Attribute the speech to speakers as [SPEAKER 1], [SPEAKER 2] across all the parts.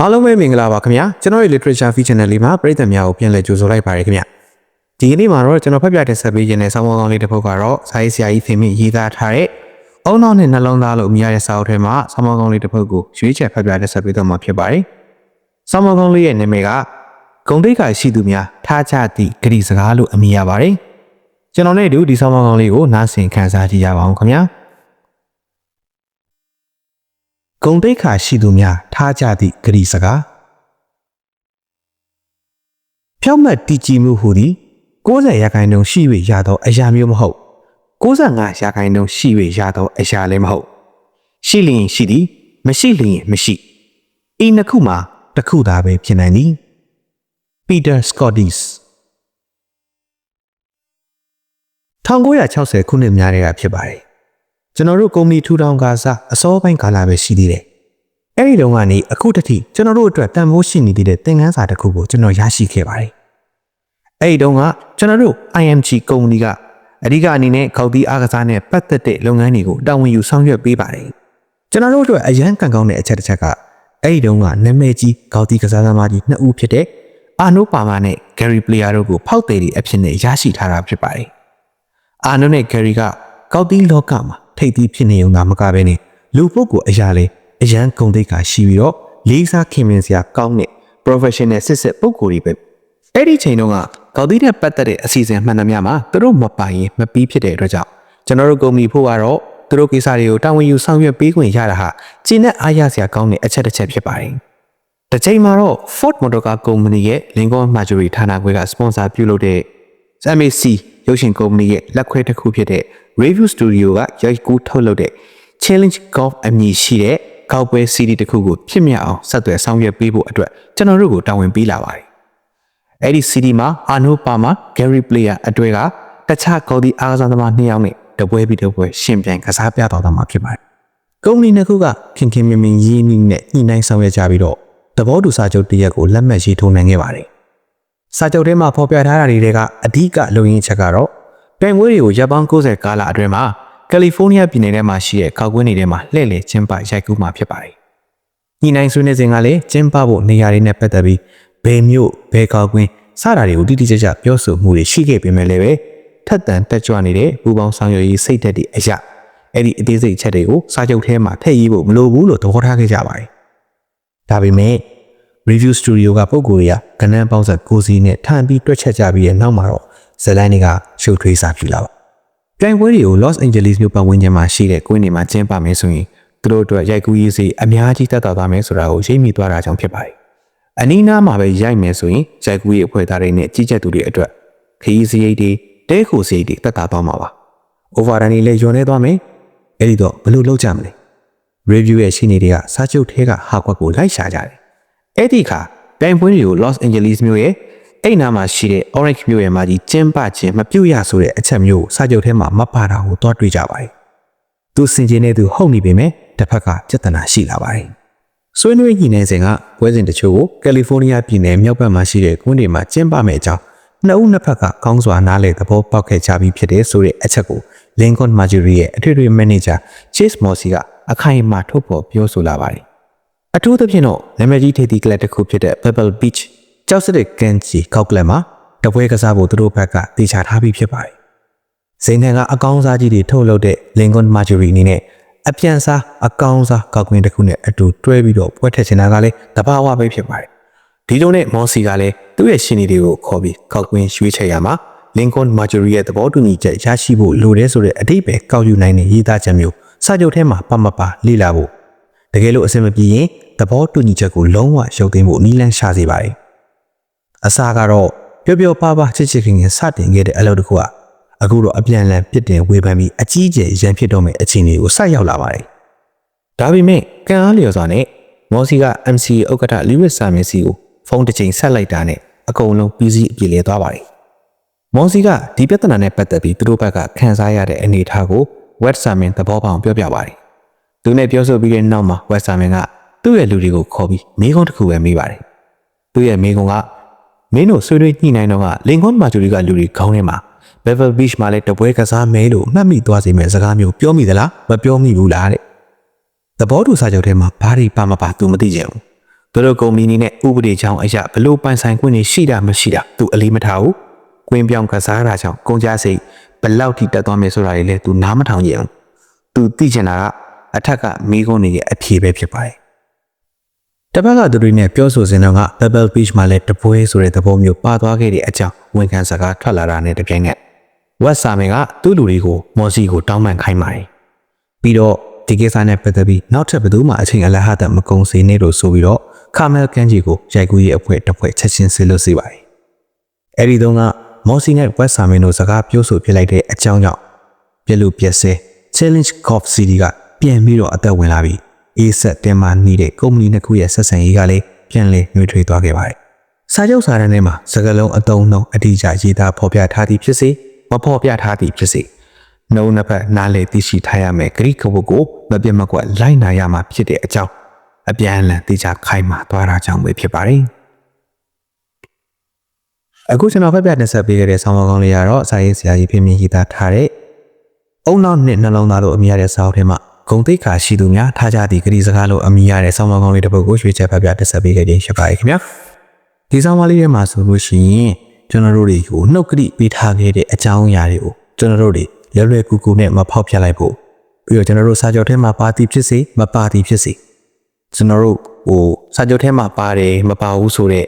[SPEAKER 1] အားလုံးပဲမင်္ဂလာပါခင်ဗျာကျွန်တော်ရဲ့ literature feature channel လေးမှာပရိသတ်များကိုပြန်လည်ကြိုဆိုလိုက်ပါရခင်ဗျာဒီကနေ့မှာတော့ကျွန်တော်ဖတ်ပြတဲ့ဆက်ပေးခြင်းနဲ့ဆောင်းပါးကောင်းလေးတစ်ပုဒ်ကတော့စာရေးဆရာကြီးဖေမင်းရေးသားထားတဲ့အုံနောက်နဲ့နှလုံးသားလို့အမည်ရတဲ့စာအုပ်ထဲမှာဆောင်းပါးကောင်းလေးတစ်ပုဒ်ကိုရွေးချယ်ဖတ်ပြတဲ့ဆက်ပေးတော့မှာဖြစ်ပါတယ်ဆောင်းပါးကောင်းလေးရဲ့နာမည်ကဂုံတိတ်ခါရှိသူများထားချသည့်ဂရီစကားလို့အမည်ရပါတယ်ကျွန်တော်နဲ့အတူဒီဆောင်းပါးကောင်းလေးကိုနားဆင်ခန်းစားကြည့်ရပါအောင်ခင်ဗျာ ဂုံတိတ်ခါရှိသူများထားကြသည့်ဂရီစကားဖြောက်မှတ်တည်ကြည်မှုဟူသည်60ရာခိုင်နှုန်းရှိ၍ရသောအရာမျိုးမဟုတ်65ရာခိုင်နှုန်းရှိ၍ရသောအရာလည်းမဟုတ် ရှိလျင်ရှိသည် မရှိလျင်မရှိဤနှစ်ခုမှာတစ်ခုသာပဲဖြစ်နိုင်သည်ပီတာစကော့ဒီစ်1960ခုနှစ်များတည်းကဖြစ်ပါတယ် ကျွန်တော်တို့ကုမ္ပဏီထူထောင်ကာစားအစောပိုင်းကာလပဲရှိသေးတယ်။အဲဒီတုန်းကနေအခုတထိကျွန်တော်တို့အတွက်တန်ဖိုးရှိနေသေးတဲ့သင်ခန်းစာတစ်ခုကိုကျွန်တော်ရရှိခဲ့ပါတယ်။အဲဒီတုန်းကကျွန်တော်တို့ IMG ကုမ္ပဏီကအဓိကအနေနဲ့ခောက်သီးအားကစားနဲ့ပတ်သက်တဲ့လုပ်ငန်းတွေကိုတာဝန်ယူဆောင်ရွက်ပေးပါတယ်။ကျွန်တော်တို့အတွက်အရန်ကံကောင်းတဲ့အချက်တစ်ချက်ကအဲဒီတုန်းကနာမည်ကြီးခောက်သီးကစားသမားကြီးနှစ်ဦးဖြစ်တဲ့အာနိုပါမာနဲ့ Gary Player တို့ကိုဖောက်သည်တွေအဖြစ်နဲ့ရရှိထားတာဖြစ်ပါတယ်။အာနိုနဲ့ဂယ်ရီကကောက်တီးလောကမှာ ထိပ်သီးဖြစ်နေုံသာမကဘဲနဲ့လူပုဂ္ဂိုလ်အရာလဲအရန်ဂုံတိတ်ကရှိပြီးတော့လေးစားခင်မင်စရာကောင်းတဲ့ professional စစ်စစ်ပုဂ္ဂိုလ်တွေပဲအဲ့ဒီချိန်တုန်းကကောက်တီးနဲ့ပတ်သက်တဲ့အစီအစဉ်မှန်သမျှမှာသူတို့မပိုင်ရင်မပြီးဖြစ်တဲ့အတွက်ကြောင့်ကျွန်တော်တို့ကုမ္ပဏီဖို့ကတော့သူတို့ကိစ္စတွေကိုတာဝန်ယူဆောင်ရွက်ပေးခွင့်ရတာဟာကျင်းနဲ့အားရစရာကောင်းတဲ့အချက်တစ်ချက်ဖြစ်ပါတယ်။တစ်ချိန်မှာတော့ Ford Motor Car Company ရဲ့ Lincoln Marjorie ဌာနခွဲက sponsor ပြုလုပ်တဲ့ MAC ရုပ်ရှင်ကုမ္ပဏီရဲ့လက်ခွဲတစ်ခုဖြစ်တဲ့ Review Studio ကရိုက်ကူးထုတ်လုပ်တဲ့ Challenge Golf အမည်ရှိတဲ့ကောက်ပွဲ CD တစ်ခုကိုဖြစ်မြောက်အောင်ဆက်သွယ်ဆောင်ရွက်ပေးဖို့အတွက်ကျွန်တော်တို့ကိုတာဝန်ပေးလာပါတယ်။အဲ့ဒီ CD မှာ Arno Palmer, Gary Player အတွဲကတခြားကော်ဒီအားကစားသမားနှစ်ယောက်နဲ့တပွဲပြီးတပွဲရှင်ပြိုင်ကစားပြတော်တာမှာဖြစ်ပါတယ်။ကုမ္ပဏီနှစ်ခုကခင်ခင်မင်မင်ရင်းနှီးနဲ့ညှိနှိုင်းဆောင်ရွက်ကြပြီးတော့သဘောတူစာချုပ်တစ်ရပ်ကိုလက်မှတ်ရေးထိုးနိုင်ခဲ့ပါတယ်။ စာချုပ်ထဲမှာဖော်ပြထားတာတွေကအဓိကလုံရင်းချက်ကတော့ပြိုင်ပွဲတွေကိုရပ်ပေါင်း90ကာလအတွင်းမှာကယ်လီဖိုးနီးယားပြည်နယ်ထဲမှာရှိတဲ့ခောက်ကွင်းတွေထဲမှာလှည့်လည်ကျင်းပရိုက်ကူးမှာဖြစ်ပါတယ်။ညီနိုင်ဆွေးနွေးစဉ်ကလည်းကျင်းပဖို့နေရာတွေနဲ့ပတ်သက်ပြီးဘယ်မြို့ဘယ်ခောက်ကွင်းစတာတွေကိုတိတိကျကျပြောဆိုမှုတွေရှိခဲ့ပေမဲ့လည်းပဲထက်တန်တက်ကြွနေတဲ့ပူပေါင်းဆောင်ရွက်ရေးစိတ်ဓာတ်တွေအရာအဲ့ဒီအသေးစိတ်ချက်တွေကိုစာချုပ်ထဲမှာထည့်ရေးဖို့မလိုဘူးလို့သဘောထားခဲ့ကြပါတယ်။ဒါပေမဲ့ review studio ကပုံကိုယ်တွေကကဏ္ဍပေါင်းဆက်ကိုစီနဲ့ထန်ပြီးတွက်ချက်ကြပြီးတဲ့နောက်မှာတော့ဇလန်တွေကရှုပ်ထွေးစာပြလာပါပြိုင်ပွဲတွေကို Los Angeles မြို့ပတ်ဝန်းကျင်မှာရှိတဲ့ကွင်းတွေမှာကျင်းပမယ်ဆိုရင်သူတို့အတွက်ရိုက်ကူးရေးစီအများကြီးတက်တာသွားမယ်ဆိုတာကိုရိပ်မိသွားတာကြောင့်ဖြစ်ပါတယ်အနီးနားမှာပဲရိုက်မယ်ဆိုရင်ရိုက်ကူးရေးအဖွဲ့သားတွေနဲ့ကြီးကြပ်သူတွေအတွက်ခရီးစရိတ်တွေတဲခိုစရိတ်တွေတက်တာသွားမှာပါ overrun တွေလည်းညွန်နေသွားမယ်အဲ့ဒီတော့ဘယ်လိုလုပ်ကြမလဲ review ရဲ့ရှင်းနေတွေကစာချုပ်ထဲကဟာကွက်ကိုလိုက်ရှာကြတယ် အဲ့ဒီအခါပြိုင်ပွဲတွေကို Los Angeles မြို့ရဲ့အဲ့နားမှာရှိတဲ့ Orange မြို့ရဲ့မှာကြီးကျင်းပခြင်းမပြုတ်ရဆိုတဲ့အချက်မျိုးကိုစာချုပ်ထဲမှာမပါတာကိုတွားတွေ့ကြပါတယ်။သူစင်ကျင်နေသူဟုတ်နေပေမဲ့တစ်ဖက်ကပြဿနာရှိလာပါတယ်။ဆွေးနွေးညှိနှိုင်းစဉ်ကပွဲစဉ်တချို့ကိုကယ်လီဖိုးနီးယားပြည်နယ်မြောက်ဘက်မှာရှိတဲ့ကွန်းတွေမှာကျင်းပမယ့်အကြောင်းနှစ်ဦးနှစ်ဖက်ကကောင်းစွာနားလည်သဘောပေါက်ခဲ့ကြပြီးဖြစ်တဲ့ဆိုတဲ့အချက်ကို Lincoln Marjorie ရဲ့အထွေထွေမန်နေဂျာ Chase Mossy ကအခိုင်အမာထုတ်ဖော်ပြောဆိုလာပါတယ်။ အထူးသဖြင့်တော့နာမည်ကြီးထိပ်သီးကလပ်တစ်ခုဖြစ်တဲ့ Pebble Beach ကျောက်စတဲ့ကန်ချီကောက်ကလပ်မှာတပွဲကစားဖို့သူတို့ဘက်ကတေချာထားပြီးဖြစ်ပါတယ်။ဇိန်ထန်ကအကောင်းစားကြီးတွေထုတ်လုပ်တဲ့ Lincoln Marjorie အနေနဲ့အပြန်စားအကောင်းစားကောက်ကွင်းတစ်ခုနဲ့အတူတွဲပြီးတော့ပွဲထက်ချင်တာကလည်းတဘာဝပဲဖြစ်ပါတယ်။ဒီလိုနဲ့မော်စီကလည်းသူ့ရဲ့ရှင်နေတွေကိုခေါ်ပြီးကောက်ကွင်းရွေးချယ်ရမှာ Lincoln Marjorie ရဲ့သဘောတူညီချက်ရရှိဖို့လိုတယ်ဆိုတဲ့အဓိပ္ပာယ်ကောက်ယူနိုင်တဲ့ရေးသားချက်မျိုးစာချုပ်ထဲမှာပါမပါလေ့လာဖို့ တကယ်လို့အဆင်မပြေရင်သဘောတူညီချက်ကိုလုံးဝရုပ်သိမ်းဖို့နီးလန်းရှာစေပါတယ်။အစားကတော့ပျော်ပျော်ပါးပါးချစ်ချစ်ခင်ခင်စတင်ခဲ့တဲ့အလုပ်တစ်ခုကအခုတော့အပြန်အလှန်ပြစ်တင်ဝေဖန်ပြီးအကြီးအကျယ်ရန်ဖြစ်တော့မယ့်အခြေအနေကိုဆက်ရောက်လာပါတယ်။ဒါပေမဲ့ကံအားလျော်စွာနဲ့မော်စီက MC ဥက္ကဋ္ဌလီဝစ်ဆာမင်စီကိုဖုန်းတစ်ချိန်ဆက်လိုက်တာနဲ့အကုန်လုံးပြီးစီးအပြေလဲသွားပါတယ်။မော်စီကဒီပြဿနာနဲ့ပတ်သက်ပြီးသူတို့ဘက်ကခံစားရတဲ့အနေအထားကိုဝက်ဆာမင်သဘောပေါက်ပြောပြပါတယ်။ သူနဲ့ပြောဆိုပြီးတဲ့နောက်မှာဝက်ဆာမင်ကသူ့ရဲ့လူတွေကိုခေါ်ပြီးမိကုန်းတစ်ခုပဲမေးပါတယ်။သူ့ရဲ့မိကုန်းကမင်းတို့ဆွေးနွေးညှိနှိုင်းတော့ကလင်ကွန်မာဂျူရီကလူတွေခေါင်းထဲမှာ Bevel Beach မှာလည်းတပွဲကစားမဲလို့မှတ်မိသွားစေမယ့်စကားမျိုးပြောမိသလားမပြောမိဘူးလားတဲ့။သဘောတူစာချုပ်ထဲမှာဘာတွေပါမပါသူမသိကြဘူးသူတို့ကုမ္ပဏီနဲ့ဥပဒေကြောင်းအရဘလို့ပိုင်ဆိုင်ခွင့်တွေရှိတာမရှိတာသူအလေးမထားဘူး။ကွင်းပြောင်းကစားတာကြောင့်ကုန်ကြစိတ်ဘလောက်ထိတက်သွားမယ်ဆိုတာတွေလည်းသူနားမထောင်ကြအောင်။သူသိချင်တာက အထက်ကမိကုန်းနေရဲ့အဖြေပဲဖြစ်ပါတယ်။တစ်ဖက်ကသူတွေနဲ့ပြောဆိုစဉ်တော့က Pebble Beach မှာလည်းတပွဲဆိုတဲ့သဘောမျိုးပါသွားခဲ့တဲ့အကြောင်းဝန်ခံစကားထွက်လာတာနဲ့တပြိုင်နက်ဝက်ဆာမင်ကသူ့လူတွေကိုမော်စီကိုတောင်းပန်ခိုင်းပါတယ်။ပြီးတော့ဒီကိစ္စနဲ့ပတ်သက်ပြီးနောက်ထပ်ဘယ်သူမှအချိန်အလဟတ်မကုံစေနဲ့လို့ဆိုပြီးတော့ကာမယ်ကန်ဂျီကိုရိုက်ကူးရေးအဖွဲ့တစ်ဖွဲ့ချက်ချင်းဆစ်လို့စီပါတယ်။အဲဒီတုန်းကမော်စီနဲ့ဝက်ဆာမင်တို့စကားပြောဆိုပြလိုက်တဲ့အကြောင်းကြောင့်ပြက်လို့ပြက်စဲ Challenge Golf City က ပြန်ပြီးတော့အသက်ဝင်လာပြီးအေးဆက်တင်မာနေတဲ့ကုမ္ပဏီနှစ်ခုရဲ့ဆက်ဆံရေးကလည်းပြန်လည်နှွေးထွေးသွားခဲ့ပါတယ်။စာချုပ်စာတမ်းထဲမှာစကားလုံးအတုံးနှုံအတိအကျရေးသားဖော်ပြထားသည်ဖြစ်စေမဖော်ပြထားသည်ဖြစ်စေနှုံနှစ်ဖက်နားလေသိရှိထားရမယ်ဂရိကဘုတ်ကိုမပြတ်မကွက်လိုက်နာရမှာဖြစ်တဲ့အကြောင်းအပြန်အလှန်သိချခိုင်းမှသွားတာကြောင့်ပဲဖြစ်ပါတယ်။အခုကျွန်တော်ဖက်ပြတင်ဆက်ပေးခဲ့တဲ့ဆောင်းပါးကောင်းလေးကတော့စာရေးဆရာကြီးပြင်းပြင်းရေးသားထားတဲ့အုံနောက်နှစ်နှလုံးသားလို့အမည်ရတဲ့စာအုပ်ထဲမှာ ဂုံတိတ်ခါရှိသူများထားကြသည့်ဂရီစကားလို့အမည်ရတဲ့ဆောင်းပါးကောင်းလေးတစ်ပုဒ်ကိုရွှေချက်ဖက်ပြတင်ဆက်ပေးခဲ့ခြင်းဖြစ်ပါတယ်ခင်ဗျာဒီဆောင်းပါးလေးထဲမှာဆိုလို့ရှိရင်ကျွန်တော်တို့တွေကိုနှုတ်ကတိပေးထားခဲ့တဲ့အကြောင်းအရာတွေကိုကျွန်တော်တို့တွေလွယ်လွယ်ကူကူနဲ့မဖောက်ပြလိုက်ဖို့ပြီးတော့ကျွန်တော်တို့စာချုပ်ထဲမှာပါသည်ဖြစ်စေမပါသည်ဖြစ်စေကျွန်တော်တို့ဟိုစာချုပ်ထဲမှာပါတယ်မပါဘူးဆိုတော့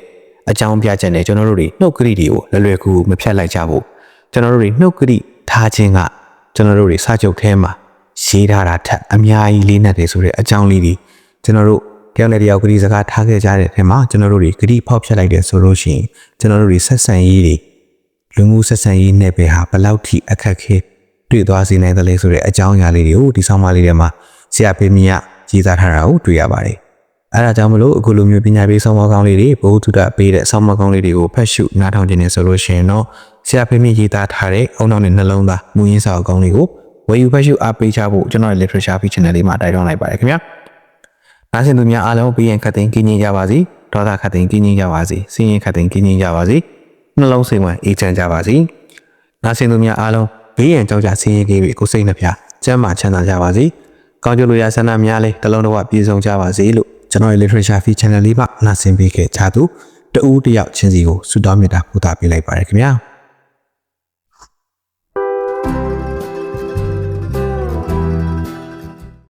[SPEAKER 1] အကြောင်းပြချက်နဲ့ကျွန်တော်တို့တွေနှုတ်ကတိတွေကိုလွယ်လွယ်ကူကူမဖြတ်လိုက်ကြဘူးကျွန်တော်တို့တွေနှုတ်ကတိထားခြင်းကကျွန်တော်တို့တွေစာချုပ်ထဲမှာ ရေးထားတာထက်အများကြီးလေးနဲ့တယ်ဆိုတဲ့အကြောင်းလေးတွေကျွန်တော်တို့တယောက်နဲ့တယောက်ကတိစကားထားခဲ့ကြတဲ့အထက်မှာကျွန်တော်တို့တွေကတိဖောက်ဖြတ်လိုက်တယ်ဆိုလို့ရှိရင်ကျွန်တော်တို့တွေဆက်ဆံရေးတွေလူမှုဆက်ဆံရေးနဲ့ပဲဟာဘယ်လောက်ထိအခက်ခဲတွေ့သွားစေနိုင်တယ်လဲဆိုတဲ့အကြောင်းအရာလေးတွေကိုဒီဆောင်းပါးလေးထဲမှာဆရာဖေမီကရေးသားထားတာကိုတွေ့ရပါတယ်။အဲဒါကြောင့်မလို့အခုလိုမျိုးပညာပေးဆောင်းပါးကောင်းလေးတွေဘုဟုတုဒပေးတဲ့ဆောင်းပါးကောင်းလေးတွေကိုဖတ်ရှုနားထောင်ခြင်းနဲ့ဆိုလို့ရှိရင်တော့ဆရာဖေးမြင့်ရေးသားထားတဲ့အုံနောက်နဲ့နှလုံးသားမူရင်းစာအုပ်ကောင်းလေးကို ဝယ်ယူဖတ်ရှုအားပေးချဖို့ကျွန်တော်ရဲ့ literature feed channel လေးမှာတိုက်တွန်းလိုက်ပါတယ်ခင်ဗျာ။နားဆင်သူများအားလုံးဘေးရန်ခတ်သိမ်းကင်းကြီးကြပါစေ။ဒေါသခတ်သိမ်းကင်းကြီးကြပါစေ။စင်ရင်ခတ်သိမ်းကင်းကြီးကြပါစေ။နှလုံးစိမ်ဝင်အေးချမ်းကြပါစေ။နားဆင်သူများအားလုံးဘေးရန်ကြောက်ကြဆင်းရဲကြီးကိုစိတ်နှဖျားကျမ်းမာချမ်းသာကြပါစေ။ကောင်းကျိုးလိုရာဆန္ဒများလေးတစ်လုံးတစ်ဝပြည့်စုံကြပါစေလို့ကျွန်တော်ရဲ့ literature feed channel လေးမှာနားဆင်ပေးခဲ့ကြသူတဦးတယောက်ချင်းစီကိုဆုတောင်းမေတ္တာပို့သပေးလိုက်ပါရခင်ဗျာ။